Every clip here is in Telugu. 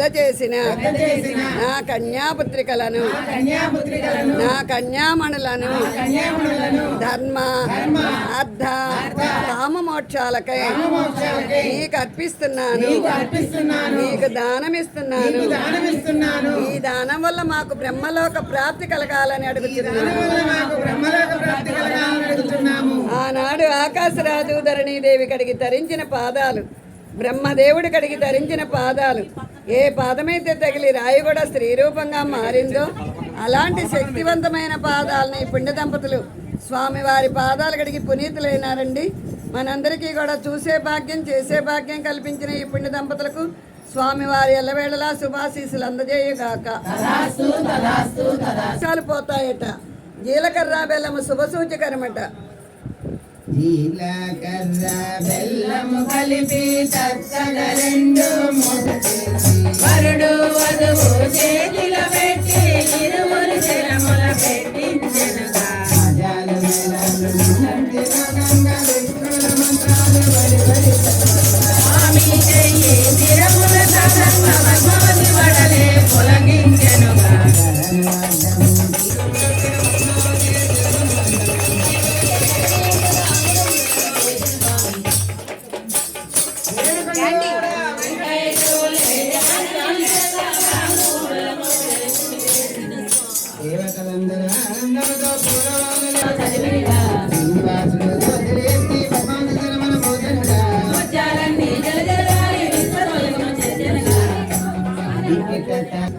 పెద్ద చేసిన నా కన్యాపుత్రికలను నా కన్యామణులను ధర్మ అర్థ కామ మోక్షాలకై మోక్షాలకై నీకు అర్పిస్తున్నాను. నీకు దానమిస్తున్నాను. ఈ దానం వల్ల మాకు బ్రహ్మలోక ప్రాప్తి కలగాలని అడుగుతున్నాను ఆనాడు ఆకాశరాజు ధరణీదేవి కడిగి ధరించిన పాదాలు బ్రహ్మదేవుడి కడిగి ధరించిన పాదాలు. ఏ పాదమైతే తగిలి రాయి కూడా స్త్రీ రూపంగా మారిందో అలాంటి శక్తివంతమైన పాదాలను ఈ పుణ్య దంపతులు స్వామివారి పాదాలు కడిగి పునీతులైనారండి. మనందరికీ కూడా చూసే భాగ్యం చేసే భాగ్యం కల్పించిన ఈ పుణ్య దంపతులకు స్వామివారి ఎల్లవేళలా శుభాశీసులు అందజేయుగాక. పోతాయట. జీలకర్ర బెల్లము శుభసూచకరమట. జీలకర్ర బెల్లము కలిపి చక్కగా రెండు వరుడు వధువు చేతిలో పెట్టి ఇరువురు శరముల పెట్టించెనుగా రాజాల విష్ణుల మంత్రాలు వడి వడి స్వామి చెయ్యి శిరముల సదంగ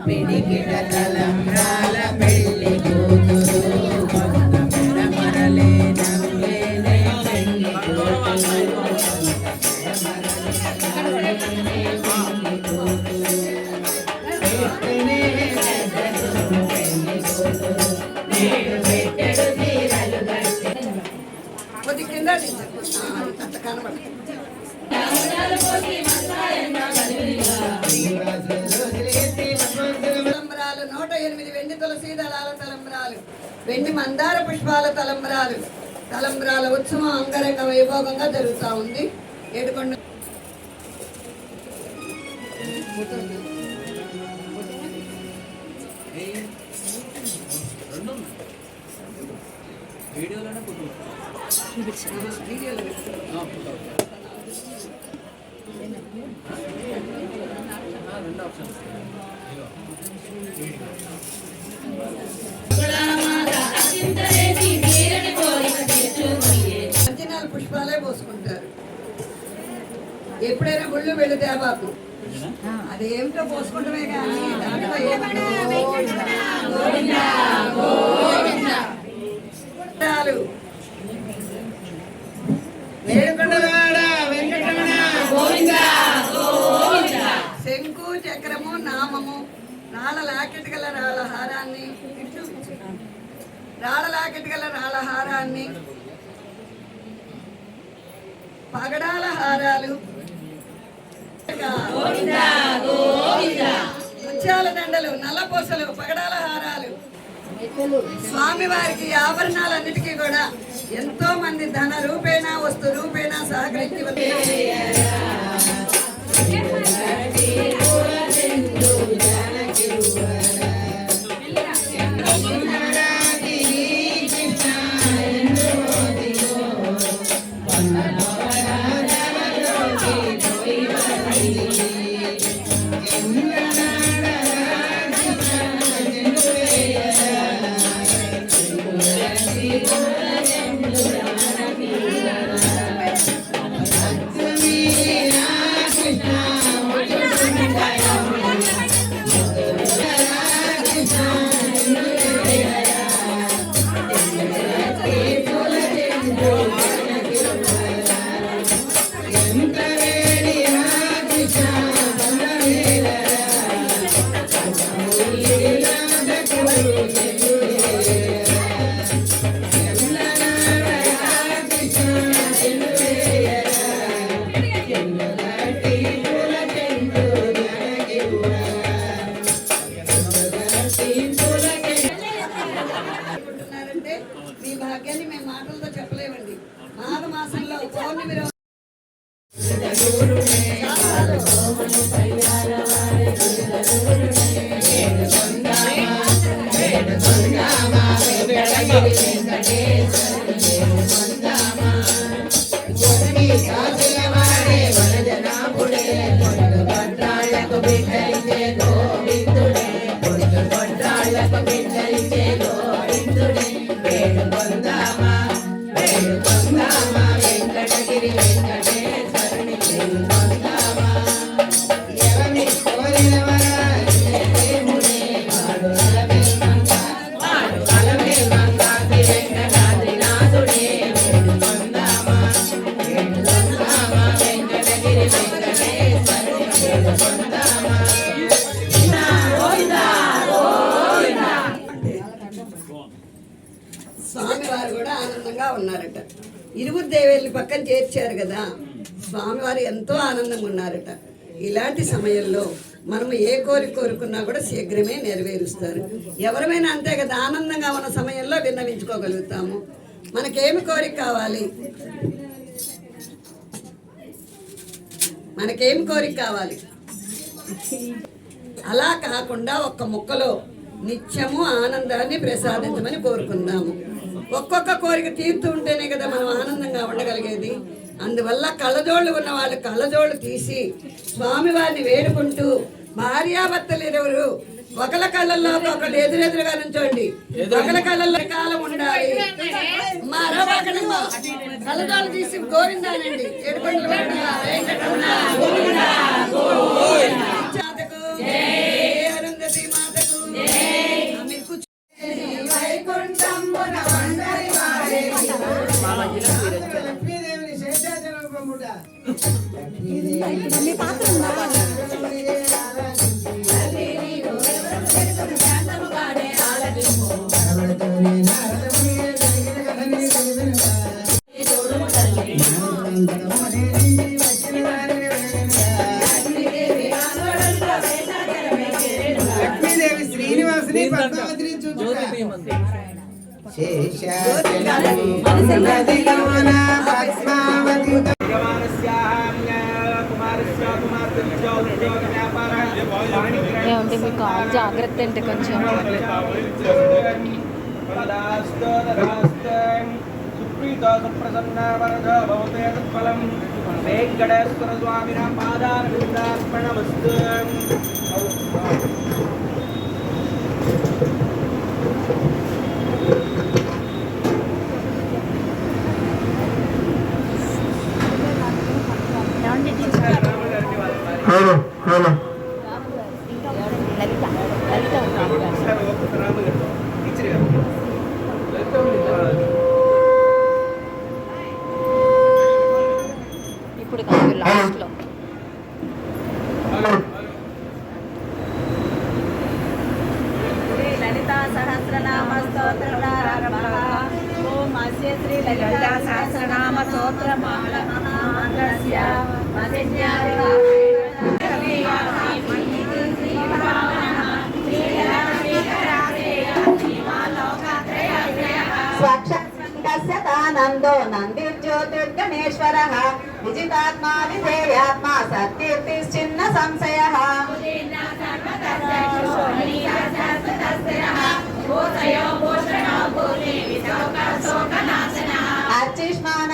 పిడికిట తలంబ్రాల పెళ్ళి కూతురు కొత్త పెళ్ళి కొద్ది కింద అంత కనబడదు తలంబరాలు నూట ఎనిమిది వెండి తులసి దళాల తలంబ్రాలు వెండి మందార పుష్పాల తలంబ్రాలు. తలంబ్రాల ఉత్సవం అంగరంగ వైభోగంగా జరుగుతూ ఉంది. ఏడుకొండ వీడియోలో పెట్టు. అంజనాలు పుష్పాలే పోసుకుంటారు. ఎప్పుడైనా గుళ్ళు వెళ్ళి దేవాకు అదేమిటో పోసుకుంటమే కానీ దాంట్లో ఏమిటో చక్రము నామము. రాళ్ళ లాకెట్ గల రాళ్ళ హారాన్ని. రాళ్ళ లాకెట్ గల రాళ్ళ హారాన్ని. పగడాల హారాలు. ముత్యాల దండలు నల్లపూసలు పగడాల హారాలు. స్వామి వారికి ఆభరణాలన్నిటికీ కూడా ఎంతో మంది ధన రూపేణ వస్తు రూపేణ సహకరించి ఎవరిని ఉన్నారట. ఇరువురు పక్కన చేర్చారు కదా. స్వామివారు ఎంతో ఆనందంగా ఉన్నారట. ఇలాంటి సమయంలో మనము ఏ కోరిక కోరుకున్నా కూడా శీఘ్రమే నెరవేరుస్తారు. ఎవరమైనా అంతే కదా ఆనందంగా ఉన్న సమయంలో విన్నవించుకోగలుగుతాము. మనకేమి కోరిక కావాలి? మనకేమి కోరిక కావాలి? అలా కాకుండా ఒక్క ముక్కలో నిత్యము ఆనందాన్ని ప్రసాదించమని కోరుకుందాము. ఒక్కొక్క కోరిక తీరుతూ ఉంటేనే కదా మనం ఆనందంగా ఉండగలిగేది. అందువల్ల కళ్ళజోళ్ళు ఉన్న వాళ్ళు కళ్ళజోళ్ళు తీసి స్వామివారిని వేడుకుంటూ భార్యాభర్తలు ఇరువురు ఒకళ్ళ కళ్ళల్లో ఒకటి ఎదురెదురుగా నుంచోండి. ఒకళ్ళ కళ్ళల్లో కాలం ఉండాలి. కళ్ళజోళ్ళు తీసి గోవిందానండి. ఏడుకొండల వెంకటరమణ, பாத்துருந்தா జాగ్రత్త అంటే కొంచెం. వెంకటేశ్వర స్వామిన పాదార్పణమస్తు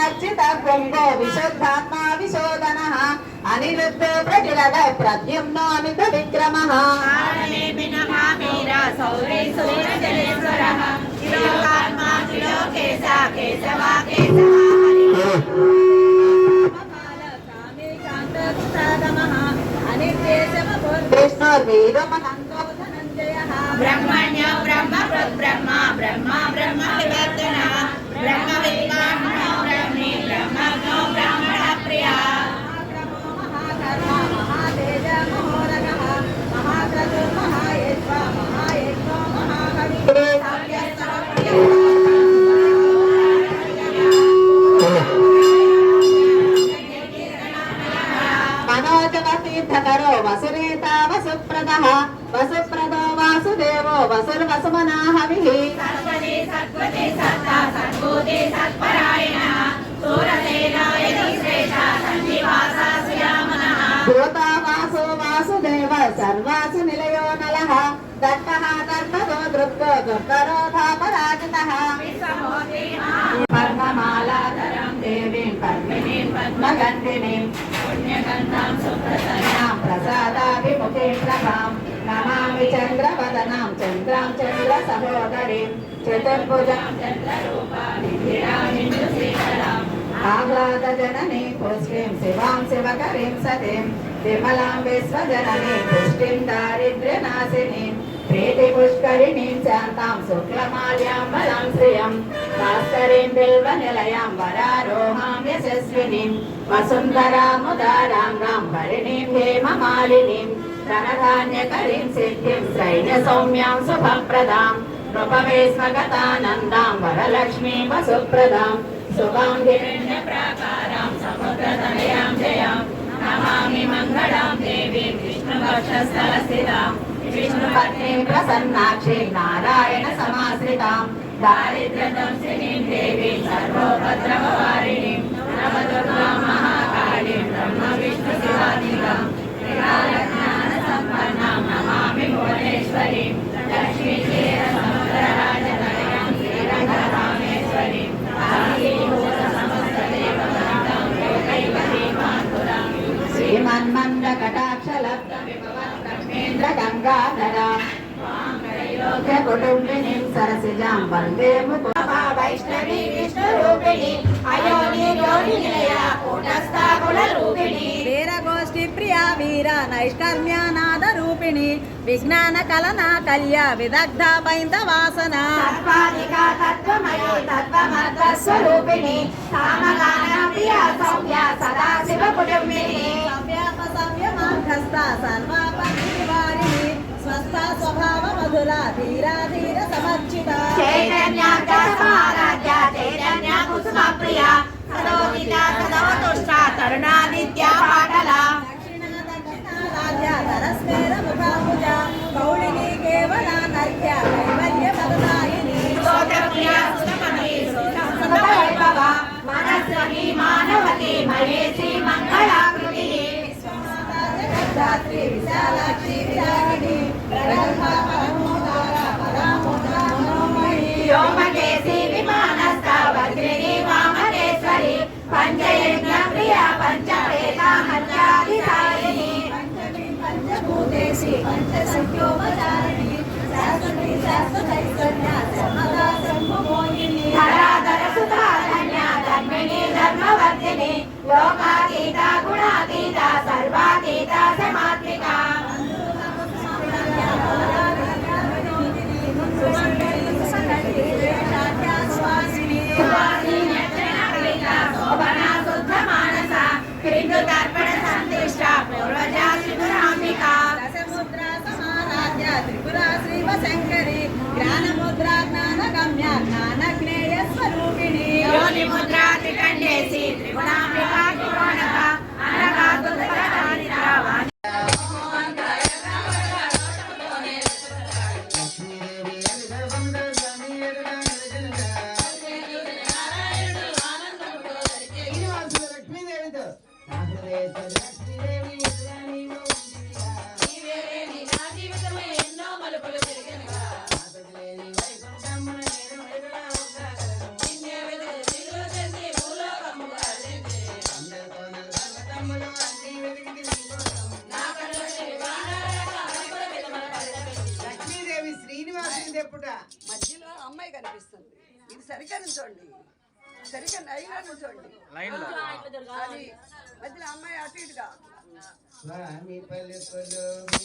అర్చిష్మానర్చిత భృంగో విశుద్ధాత్మా విశోదనः అనిరుద్ధో ప్రతిలద ప్రద్యుమ్నో అమిత విక్రమः. బ్రహ్మణ్య బ్రహ్మ బ్రహ్మ బ్రహ్మ బ్రహ్మ వివర్ధన. వాసుదేవ సర్వాసు నిలయో నలః దత్తః ధర్మదో దృప్తో దుర్గరోధాపరాజితः పద్మమాలాధరం దేవీం పద్మినీం పద్మగంధినీం పుణ్యగంధాం సుప్రసన్నాం ప్రసాదాభిముఖీం ప్రభాం నమామి చంద్రవదనాం చంద్రాం చంద్ర సహోదరీం చతుర్భుజాం ఆహ్లాద ఆహ్లాదజననీ పుష్టిం శివాం శివకరీం సతీం విమలాం విశ్వజననీ పుష్టిం దారిద్ర్య నాశినీం ప్రీతి పుష్కరిణీం శాంతాం శుక్లమాల్యాం బలం శ్రియం భాస్కరీం బిల్వ నిలయాం వరారోహాం యశస్వినీం వసుంధరాముదారాం రాం భరిణీం హేమమాలినీం ధనధాన్యకరీం సిద్ధిం సైన్య సౌమ్యాం శుభప్రదాం నృపవేశ్వగతానందాం వరలక్ష్మీ వసుప్రదాం శుభాం ప్రాకారాం సముద్రతనయాం జయాం. నమామి మంగళాం దేవీం విష్ణుపక్షస్థలస్థితాం విష్ణుపత్నీం ప్రసన్నాక్షి నారాయణ సమాశ్రితాం. దేవీం సర్వోపద్రవవారిణీం. నవదుర్గా మహాకాళీం విజ్ఞాన కలన కల్య విదగ్ధ బైంద వాసన తత్వాధిక తత్వమయీ తత్వమర్థ స్వరూపిణి కామగాన ప్రియ సౌమ్య సదాశివ కుటుంబిని సవ్యాప సవ్య మార్గస్థ సర్వాపంచి వారిని స్వస్థ స్వభావ మధుర ధీరా ధీర సమర్చిత చైతన్యార్థ సమారాధ్య చైతన్య కుసుమ ప్రియ సదోదిత సదవతుష్ట తరుణాదిత్య పాటల దక్షిణ దక్షిణ రాజ్య ధరస్మేర కౌళిని కేవల నర్య కైవల్య పదదాయిని మనస్వని మానవతి మంగళాకృతి విశాలాక్షి విరాగిణి ప్రగల్భ పరమోదార పరామోదార మనోమయీ పంచభూతేసి పంచసంఖ్యోపచారిణి శాశ్వతి ధరాధర ధర్మిణి ధర్మవర్ధిని లోకాతీత గుణాతీత సర్వాతీత సమాత్మికా పలుకులు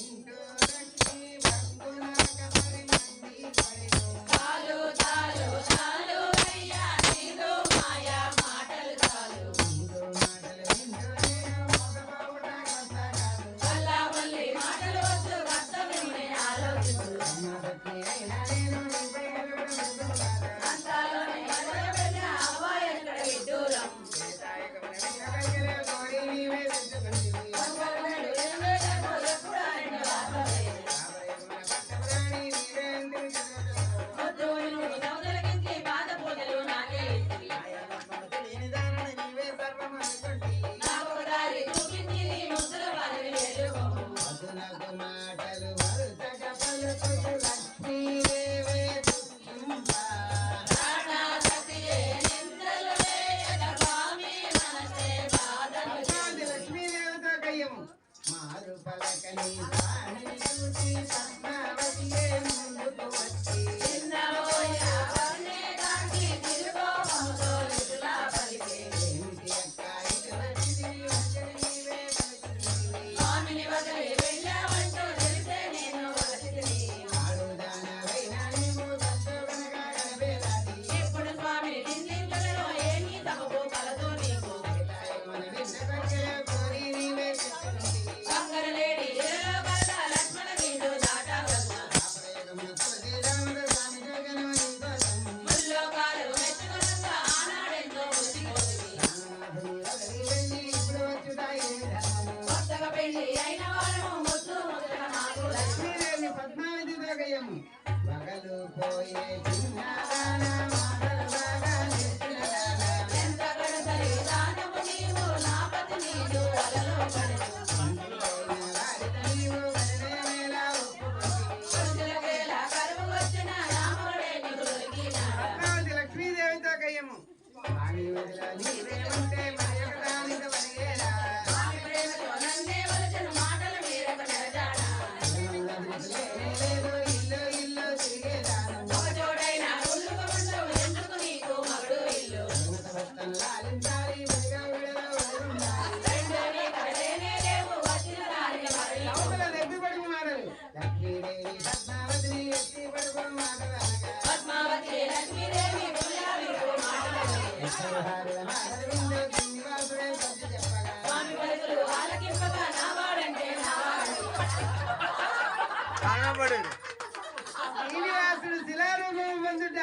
శ్రీనివాసుడు శిలారూపం పొందుట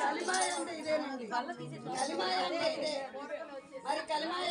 కలిమాయ అంటే ఇదేనండి కలిమాయ అంటే ఇదే మరి కలిమాయ